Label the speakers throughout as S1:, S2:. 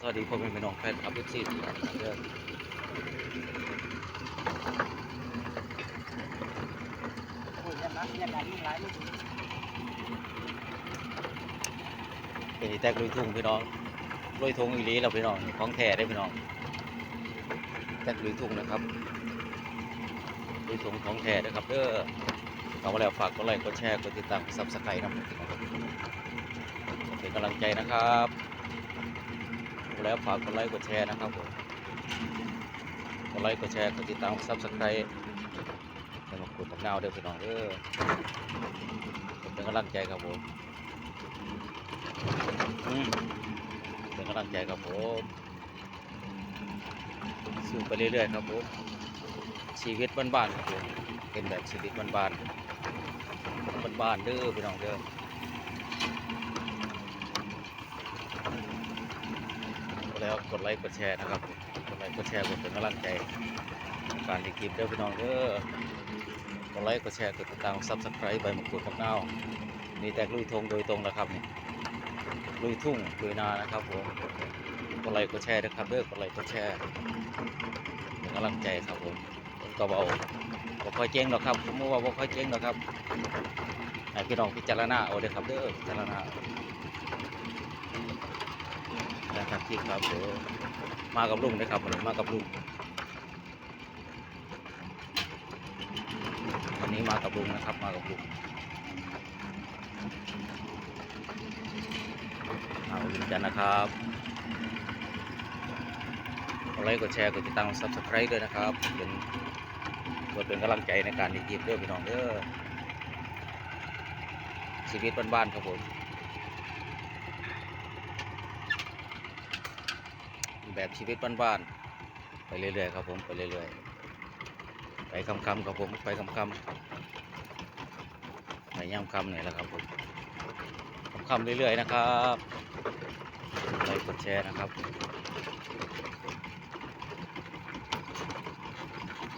S1: สวัสดีพ่อแม่พี่น้องแฟนคลับทุกที่ทุกท่านเด้อเป็นอีแตกลุยทุ่งพี่น้องลุยทุ่งอีลีเราพี่น้องของแท้ได้พี่น้องแตกลุยทุ่งนะครับลุยทุ่งของแท้นะครับเด้อเอามาแล้วฝากกดไลค์กดแชร์กดติดตามกดซับสไครต์นะครับเป็นกำลังใจนะครับ แล้วฝากกดไลค์กดแชร์นะครับผมกดไลค์กดแชร์กดติดตามซับสไครต์ให้มากดกับนาวเด้อพี่น้องเด้อเป็นกำลังใจครับผมอืมเป็นกำลังใจครับผมสู้ไปเรื่อยๆครับผมชีวิตบ้านๆครับผมเป็นแบบชีวิตบ้านๆบ้านๆเด้อพี่น้องเด้อ แล้วกดไลค์กดแชร์นะครับกดไลค์กดแชร์กดเป็นกำลังใจการที่คลิปเด้อพี่น้องเด้อกดไลค์กดแชร์กดติดตามซับสไครต์ใบมะกรูดกับเน่ามีแต่ลุยทงโดยตรงนะครับนี่ลุยทุ่งลุยนานะครับผมกดไลค์กดแชร์นะครับเด้อกดไลค์กดแชร์เป็นกำลังใจครับผมก็เบาบ่ค่อยเจ๊งหรอกครับผมว่าบ่ค่อยเจ๊งหรอกครับพี่น้องพิจารณาเอาเด้อครับเด้อพิจารณา นะครับพี่ครับผมมากับลุงนะครับผมมากับลุงวันนี้มากับลุงนะครับ มากับลุงเอาลุงจันนะครับกดไลค์กดแชร์กดติดตามซับสไครต์ด้วยนะครับ เป็นกดเป็นกำลังใจในการดีๆเด้อพี่น้องเด้อชีวิตบ้านๆครับผม แบบชีวิตบ้านๆไปเรื่อยๆครับผมไปเรื่อยๆไปคำๆครับผมไปคำๆไปย่ำคำนี่แหละครับผมคำๆเรื่อยๆนะครับไลค์กดแชร์นะครับ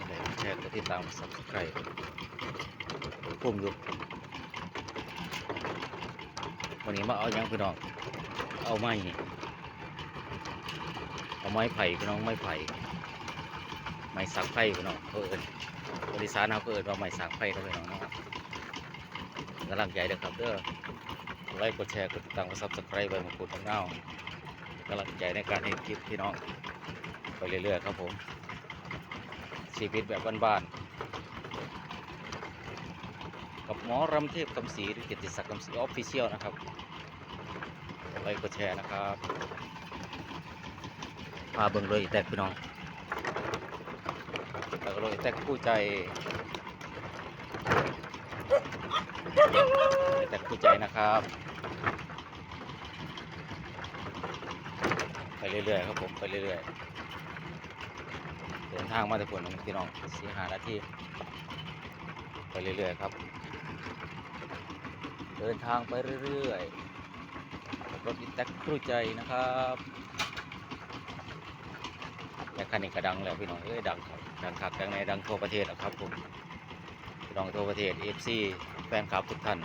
S1: ไลค์กดแชร์กดติดตามสับสไครต์ปุ่มยู่วันนี้มาเอายังพี่น้องเอาไม่ ไม้ไผ่พี่น้องไม้ไผ่ไม้สักไผ่พี่น้องเพิ่นบริษัทเขาเพิ่นว่าไม้สักไผ่ครับพี่น้องเนาะกำลังใจเด้อครับเด้อไลค์กดแชร์กดติดตามกดซับสไครต์ใบมะกรูดของเน่ากำลังใจในการให้คลิปพี่น้องไปเรื่อยๆครับผมชีวิตแบบบ้านๆกับหมอรำเทพคำศรีหรือเกียรติศักดิ์คำศรีออฟฟิเชียลนะครับไลค์กดแชร์นะครับาเบิ่งเลยแตกพี่น้องแล้วก็เลยแตกผู้ใจแตกผู้ใจนะครับไปเรื่อยๆครับผมไปเรื่อยๆเดินทางมาแต่ผลพี่น้องสีหานาทีไปเรื่อยๆครับ เดินทางไปเรื่อยๆรถอีแตกผู้ใจนะครับ คันนี้ก็ดังแล้วพี่น้องเอ้ยดังครับดังคักดังในดังทั่วประเทศแล้วครับผมพี่น้องทั่วประเทศเอฟซีแฟนคลับทุกท่าน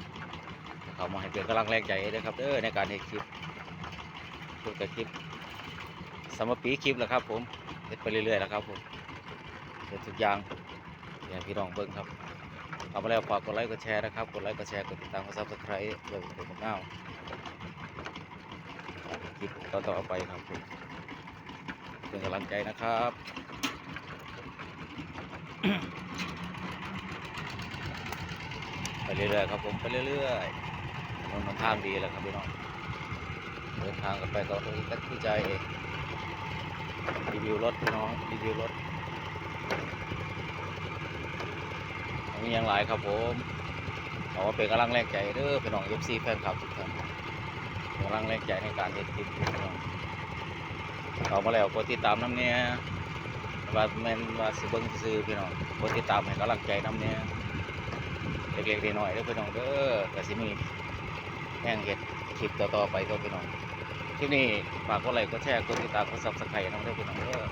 S1: เขามาให้เป็นกำลังแรงใจเลยครับเด้อในการเฮ็ดคลิปพูดกับคลิปสมปีคลิปแล้วครับ ผมเฮ็ดไปเรื่อยๆแล้วครับผมเฮ็ดทุกอย่างอย่างพี่น้องเบิ่งครับเอามาแล้วฝากกดไลค์กดแชร์นะครับกดไลค์กดแชร์กดติดตามกดซับสไครต์ด้วยเป็นของเก้าคลิปต่อๆไปครับผม เป็นกำลังใจนะครับไปเรื่อยๆครับผมไปเรื่อยๆมันมันทางดีแหล้วครับพี่น้องเดินทางกันไปก็เออตัดที่ใจเองรีวิวรถพี่น้องรีวิวรถมีอย่างหลายครับผมเอาว่าเป็นกำลังแรงใจเด้อพี่น้องเอฟซีแฟนคลับทุกท่านเป็นกำลังแรงใจในการเฮ็ดคลิปพี่น้อง เขามาแล้วกดติดตามน้ำเนี่ยว่าแมนว่าสิเบิ้งซื้อพี่น้องกดติดตามให้กำลังใจน้ำเนี่ยเล็กๆน้อยๆเด้อพี่น้องเด้อก็สิมีแห่งเห็ดคลิปต่อๆไปก็พี่น้องคลิปนี้ฝากกดไลค์กดแชร์กดติดตามกดซับสไครต์น้ำเด้อพี่น้องเด้อ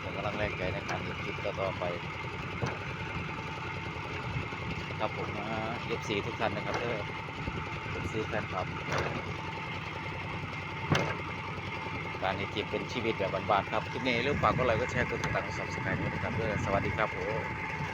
S1: เป็นกำลังแรงใจในการเห็ดคลิปต่อๆไปครับผมนะเอฟซีทุกท่านนะครับเด้อเอฟซีแฟนคลับ การเฮ็ดคลิปเป็นชีวิตแบบบ้านๆครับ คลิปนี้เรื่องฝากก็ไลค์ก็แชร์กดติดตามกดซับสไครต์ด้วยนะครับเพื่อสวัสดีครับผม